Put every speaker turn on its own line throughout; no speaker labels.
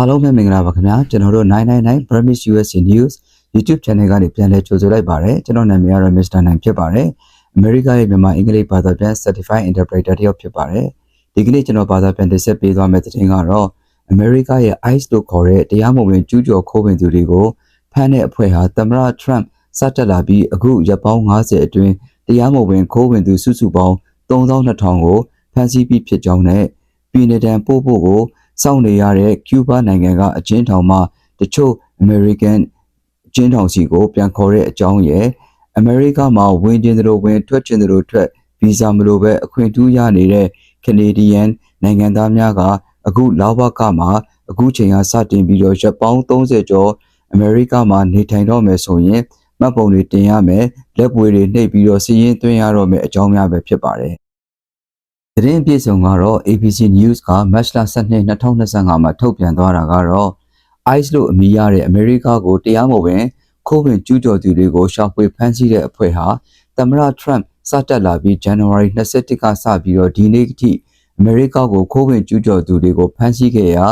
အားလုံးပဲမင်္ဂလာပါခင်ဗျာကျွန်တော်တို့999 Premise USA News YouTube Channel ကနေပြန်လည်ကြိုဆိုလိုက်ပါတယ်ကျွန်တော်နာမည်ကတော့ Mr. နိုင်ဖြစ်ပါတယ်အမေရိကရဲ့မြန်မာအင်္ဂလိပ်ဘာသာပြန် Certified Interpreter တယောက်ဖြစ်ပါတယ်ဒီကနေ့ကျွန်တော်ဘာသာပြန်တင်ဆက်ပေးသွားမယ့်သတင်းကတော့အမေရိကရဲ့ ICE လို့ခေါ်တဲ့တရားမဝင်ကျူးကျော်ခိုးဝင်သူတွေကိုဖမ်းတဲ့အဖွဲ့ဟာသမ္မတ Trump စတက်လာပြီးအခုရက်ပေါင်း90အတွင်းတရားမဝင်ခိုးဝင်သူစုစုပေါင်း3200ကိုဖမ်းဆီးပြီးဖြစ်ကြောင်းနဲ့ပြည်내တန်ပို့ဖို့ကို စောင့်နေရတဲ့ကျူးဘားနိုင်ငံကအကျဉ်းထောင်မှာတချို့ American အကျဉ်းထောင်စီကိုပြန်ခေါ်တဲ့အကြောင်းရဲ့အမေရိကမှာဝင်ကျင်သလိုဝင်ထွက်ကျင်သလိုထွက်ဗီဇာမလိုပဲအခွင့်အထူးရနေတဲ့ Canadian နိုင်ငံသားများကအခုလာဘကမှာအခုချိန်ကစတင်ပြီးတော့ရက်ပေါင်း30ကျော်အမေရိကမှာနေထိုင်တော့မယ်ဆိုရင်မှတ်ပုံတွေတင်ရမယ်လက်ပွေတွေနှိပ်ပြီးတော့စီးရင်သွင်းရတော့မယ်အကြောင်းများပဲဖြစ်ပါတယ် သတင်းပြေဆုံးကတော့ ABC News က March 12 2025မှာထုတ်ပြန်သွားတာကတော့ ICE လို့အမည်ရတဲ့အမေရိကကိုတရားမဝင်ခိုးဝင်ကျူးကျော်သူတွေကိုရှာဖွေဖမ်းဆီးတဲ့အဖွဲ့ဟာသမ္မတ Trump စတက်လာပြီး January 21ကစပြီးတော့ဒီနေ့အထိအမေရိကကိုခိုးဝင်ကျူးကျော်သူတွေကိုဖမ်းဆီးခဲ့ရာ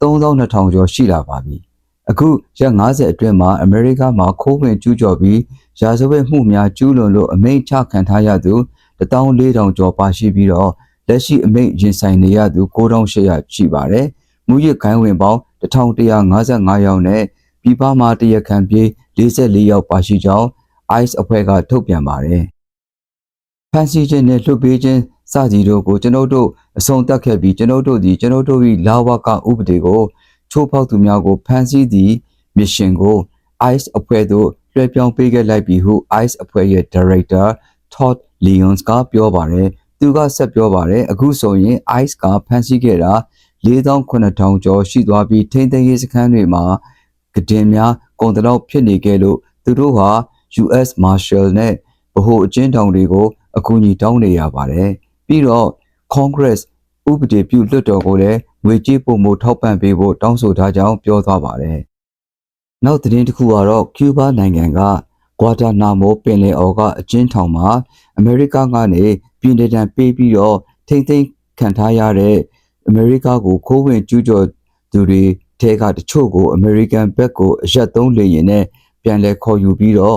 3200ကျော်ရှိလာပါပြီ။အခုရက်90အတွင်းမှာအမေရိကမှာခိုးဝင်ကျူးကျော်ပြီးရာဇဝတ်မှုများကျူးလွန်လို့အမိန့်ချခံထားရသူ14000ကျော်ပါရှိပြီးတော့ လက်ရှိအမိန့်ရင်ဆိုင်နေရသူ9800ရှိပါတယ်။မူရစ်ခိုင်းဝင်ပေါင်း1155ယောက်နဲ့ပြည်ပမှာတရခံပြေး44ယောက်ပါရှိကြောင်း ICE အဖွဲ့ကထုတ်ပြန်ပါတယ်။ဖန်ဆီးခြင်းနဲ့လွတ်ပေးခြင်းစသည်တို့ကိုကျွန်ုပ်တို့အဆုံးသတ်ခဲ့ပြီးကျွန်ုပ်တို့သည်ကျွန်ုပ်တို့၏လာဝကဥပဒေကိုချိုးဖောက်သူများကိုဖမ်းဆီးသည့်မစ်ရှင်ကို ICE အဖွဲ့သို့လွှဲပြောင်းပေးခဲ့လိုက်ပြီဟု ICE အဖွဲ့ရဲ့ Director Todd Leons ကပြောပါတယ်။ သူကဆက်ပြောပါတယ်အခုဆိုရင် ICE ကဖမ်းဆီးခဲ့တာ4900ကျော်ရှိသွားပြီးထိန်းသိမ်းရေးစခန်းတွေမှာကတင်များကုန်တလောက်ဖြစ်နေခဲ့လို့သူတို့ဟာ US Marshal နဲ့ဗဟိုအကျဉ်းထောင်တွေကိုအကူအညီတောင်းနေရပါတယ်။ပြီးတော့ Congress ဥပဒေပြုလွှတ်တော်ကိုလည်းငွေကြေးပုံမှုထောက်ပံ့ပေးဖို့တောင်းဆိုထားကြောင်းပြောသွားပါတယ်။နောက်သတင်းတစ်ခုကတော့ကျူးဘားနိုင်ငံက ဂွာတာနာမိုပင်လယ်အော်ကအကျဉ်းထောင်မှာအမေရိကကနေပြည်내တံပေးပြီးတော့ထိမ့်သိမ်းခံထားရတဲ့အမေရိကကိုခိုးဝင်ကျူးကျော်သူတွေထဲကတချို့ကိုအမေရိကန်ဘက်ကိုအရက်သုံးလေရင်နဲ့ပြန်လည်ခေါ်ယူပြီးတော့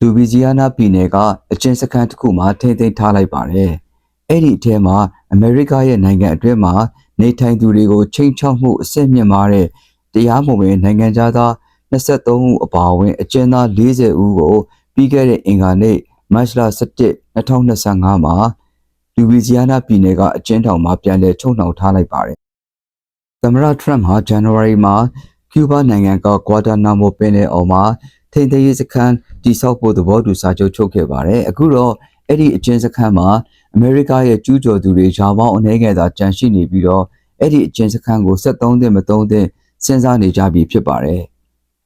လူဗီဇီယာနာပြည်နယ်ကအချင်းစခန်းတစ်ခုမှာထိမ့်သိမ်းထားလိုက်ပါတယ်။အဲ့ဒီအထဲမှာအမေရိကရဲ့နိုင်ငံအတွင်းမှာနေထိုင်သူတွေကိုချိန်ချောက်မှုအဆင့်မြင့်မားတဲ့တရားမဝင်နိုင်ငံသား 23ဦးအပါအဝင် အကျဉ်းသား40ဦးကိုပြီးခဲ့တဲ့အင်္ဂါနေ့မတ်လ17 2025မှာလူဝီဇီယာနာပြည်နယ်ကအကျဉ်းထောင်မှာပြန်လည်ချုပ်နှောင်ထားလိုက်ပါတယ်။သမ္မတထရမ့်ဟာဇန်နဝါရီမှာကျူးဘားနိုင်ငံကကွာတာနာမိုပင်နယ်အော်မှာထိန်းသိမ်းရေးစခန်းတိစောက်ဖို့သဘောတူစာချုပ်ချုပ်ခဲ့ပါတယ်။အခုတော့အဲ့ဒီအကျဉ်းစခန်းမှာအမေရိကရဲ့ကျူးကျော်သူတွေယာပေါင်းအနေငယ်သာကြန့်ရှိနေပြီးတော့အဲ့ဒီအကျဉ်းစခန်းကို73သင့်မ3သင့်စဉ်းစားနေကြပြီဖြစ်ပါတယ်။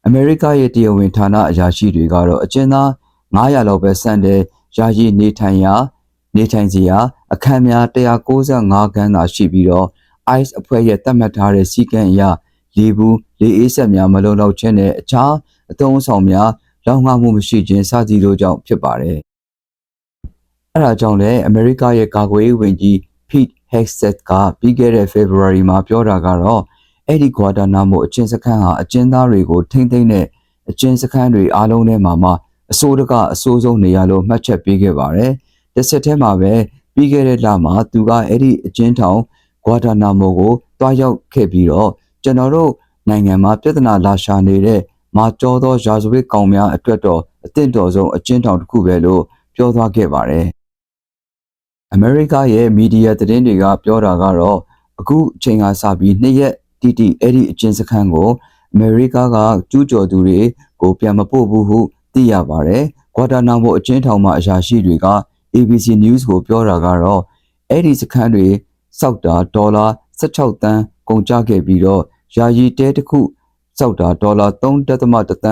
အမေရိကရဲ့တရားဝင်ဌာနအရာရှိတွေကတော့အကျဉ်းသား900လောက်ပဲစံတယ်ယာယီနေထိုင်ရာနေထိုင်စီရာအခန်းများ195ခန်းသာရှိပြီးတော့ ICE အဖွဲ့ရဲ့သတ်မှတ်ထားတဲ့စီကံအရလေဘူးလေအေးဆက်များမလုံလောက်ခြင်းနဲ့အခြားအသုံးအဆောင်များလောက်ငှမှုမရှိခြင်းစသည်တို့ကြောင့်ဖြစ်ပါတယ်။အဲဒါကြောင့်လည်းအမေရိကရဲ့ကာကွယ်ရေးဝန်ကြီး Pete Hegseth ကပြီးခဲ့တဲ့ February မှာပြောတာကတော့ အဲ့ဒီကွာတာနာမိုအချင်းစခန်းဟာအချင်းသားတွေကိုထိမ့်သိမ့်တဲ့အချင်းစခန်းတွေအားလုံးထဲမှာမှအစိုးရကအစိုးဆုံးနေရလို့မှတ်ချက်ပေးခဲ့ပါတယ်။တစ်ဆက်တည်းမှာပဲပြီးခဲ့တဲ့လမှာသူကအဲ့ဒီအချင်းထောင်ဂွာတာနာမိုကိုတွားရောက်ခဲ့ပြီးတော့ကျွန်တော်တို့နိုင်ငံမှာပြဿနာလာရှာနေတဲ့မာကျော်သောရာဇဝတ်ကောင်များအတွက်တော့အသင့်တော်ဆုံးအကျဉ်းထောင်တစ်ခုပဲလို့ပြောသွားခဲ့ပါတယ်။အမေရိကရဲ့မီဒီယာသတင်းတွေကပြောတာကတော့အခုအချိန်ကစပြီးနှစ်ရက် တိတိအဲ့ဒီအကျဉ်းစခန်းကိုအမေရိကကကျူးကျော်သူတွေကိုပြန်မပို့ဘူးဟုသိရပါတယ်။ကွာတာနာမိုအကျဉ်းထောင်မှာအရာရှိတွေက ABC News ကိုပြောတာကတော့အဲ့ဒီစခန်းတွေစောက်တာဒေါ်လာ16တန်းကုန်ကျခဲ့ပြီးတော့ယာယီတဲတစ်ခုစောက်တာဒေါ်လာ3.3တ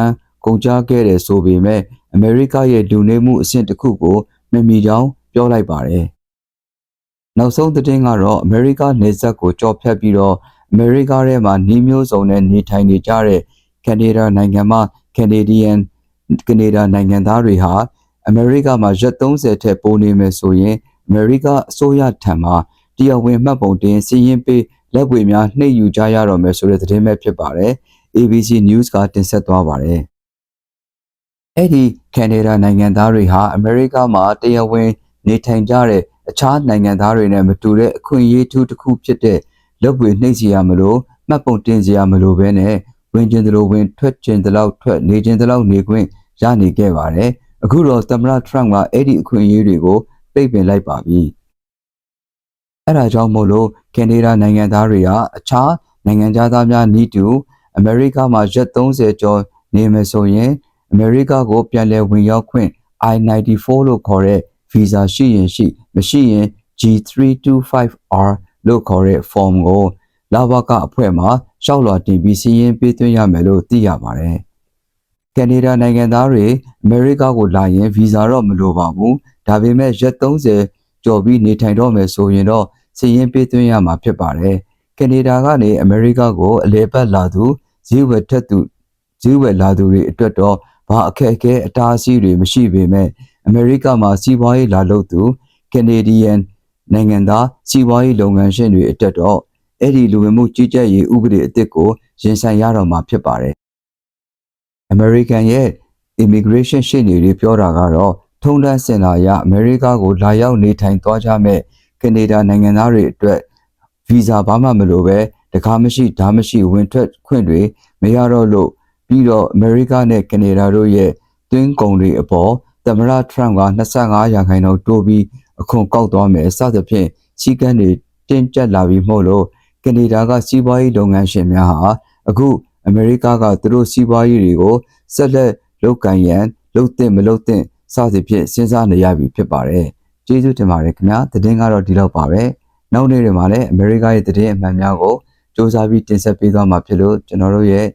န်းကုန်ကျခဲ့တယ်ဆိုပေမဲ့အမေရိကရဲ့လူနေမှုအဆင့်တစ်ခုကိုမမီကြောင်းပြောလိုက်ပါတယ်။နောက်ဆုံးသတင်းကတော့အမေရိကနေဇက်ကိုကြော်ဖြတ်ပြီးတော့ အမေရိကထဲမှာနှီးမျိုးစုံနဲ့နေထိုင်နေကြတဲ့ကနေဒါနိုင်ငံမှာ Canadian ကနေဒါနိုင်ငံသားတွေဟာအမေရိကမှာရက်30ထက်ပိုနေမယ်ဆိုရင်အမေရိကအစိုးရထံမှတရားဝင်မှတ်ပုံတင်စီရင်ပေးလက်ပွေများနှိပ်ယူကြရတော့မယ်ဆိုတဲ့သတင်းပဲဖြစ်ပါတယ်။ ABC News ကတင်ဆက်သွားပါတယ်။အဲ့ဒီကနေဒါနိုင်ငံသားတွေဟာအမေရိကမှာတရားဝင်နေထိုင်ကြတဲ့အခြားနိုင်ငံသားတွေနဲ့မတူတဲ့အခွင့်အရေးထူးတစ်ခုဖြစ်တဲ့ လက်ပွေနှိပ်စီရမလို့မှတ်ပုံတင်စီရမလို့ပဲနဲ့ဝင်ကျင်သလိုဝင်ထွက်ကျင်သလောက်ထွက်နေကျင်သလောက်နေခွင့်ရနေခဲ့ပါတယ်။အခုတော့သမ္မတထရမ့်ကအဲ့ဒီအခွင့်အရေးတွေကိုပိတ်ပင်လိုက်ပါပြီ။အဲ့ဒါကြောင့်မို့လို့ကနေဒါနိုင်ငံသားတွေကအခြားနိုင်ငံသားများနီးတူအမေရိကမှာရက်30ကျော်နေမယ်ဆိုရင်အမေရိကကိုပြန်လည်ဝင်ရောက်ခွင့် I-94 လို့ခေါ်တဲ့ဗီဇာရှိရင်ရှိ မရှိရင် G325R လို့ခေါ်တဲ့ form ကိုလာဘကအဖွဲ့မှရှောက်လွှာတင်ပြီးစီရင်ပေးသွင်းရမယ်လို့သိရပါတယ်။ကနေဒါနိုင်ငံသားတွေအမေရိကကိုလာရင်ဗီဇာတော့မလိုပါဘူး။ဒါပေမဲ့ရက်30ကျော်ပြီးနေထိုင်တော့မယ်ဆိုရင်တော့စီရင်ပေးသွင်းရမှာဖြစ်ပါတယ်။ကနေဒါကနေအမေရိကကိုအလဲပတ်လာသူဈေးဝယ်ထက်သူဈေးဝယ်လာသူတွေအတွက်တော့ဘာအခက်အခဲအတားအဆီးတွေမရှိပေမဲ့အမေရိကမှာစီးပွားရေးလာလုပ်သူ Canadian နိုင်ငံသားစီးပွားရေးလုပ်ငန်းရှင်တွေအတွက်တော့အဲ့ဒီလူဝင်မှုကြီးကြပ်ရေးဥပဒေအသစ်ကိုရင်ဆိုင်ရတော့မှာဖြစ်ပါတယ်။ American ရဲ့ immigration ရှေ့နေတွေပြောတာကတော့ထုံးတမ်းစင်လာရအမေရိကကိုလာရောက်နေထိုင်သွားကြမဲ့ကနေဒါနိုင်ငံသားတွေအတွက်ဗီဇာဘာမှမလိုပဲတကားမရှိဓာမရှိဝင်ထွက်ခွင့်တွေမရတော့လို့ပြီးတော့အမေရိကနဲ့ကနေဒါတို့ရဲ့တွင်းကုန်တွေအပေါ်သမရထရန့်က25ရာခိုင်နှုန်းတိုးပြီး အခွန်ကောက်သွားမယ်စသဖြင့်စီကန်းတွေတင်းကျပ်လာပြီးမို့လို့ကနေဒါကစီးပွားရေးလုပ်ငန်းရှင်များဟာအခုအမေရိကကသူတို့စီးပွားရေးတွေကိုဆက်လက်လုပ်ကိုင်ရန်လုပ်သင့်မလုပ်သင့်စသဖြင့်စဉ်းစားနေရပြီဖြစ်ပါတယ်ကျေးဇူးတင်ပါတယ်ခင်ဗျာသတင်းကတော့ဒီလောက်ပါပဲနောက်နေ့တွေမှာလည်းအမေရိကရဲ့သတင်းအမှန်များကိုစ조사ပြီးတင်ဆက်ပေးသွားမှာဖြစ်လို့ကျွန်တော်တို့ရဲ့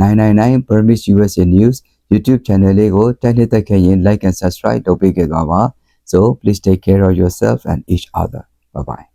999 Burmese USA News YouTube channel လေးကိုတိုက်နှစ်သက်ခဲ့ရင် like and subscribe လုပ်ပေးခဲ့ပါပါ so please take care of yourself and each other. Bye bye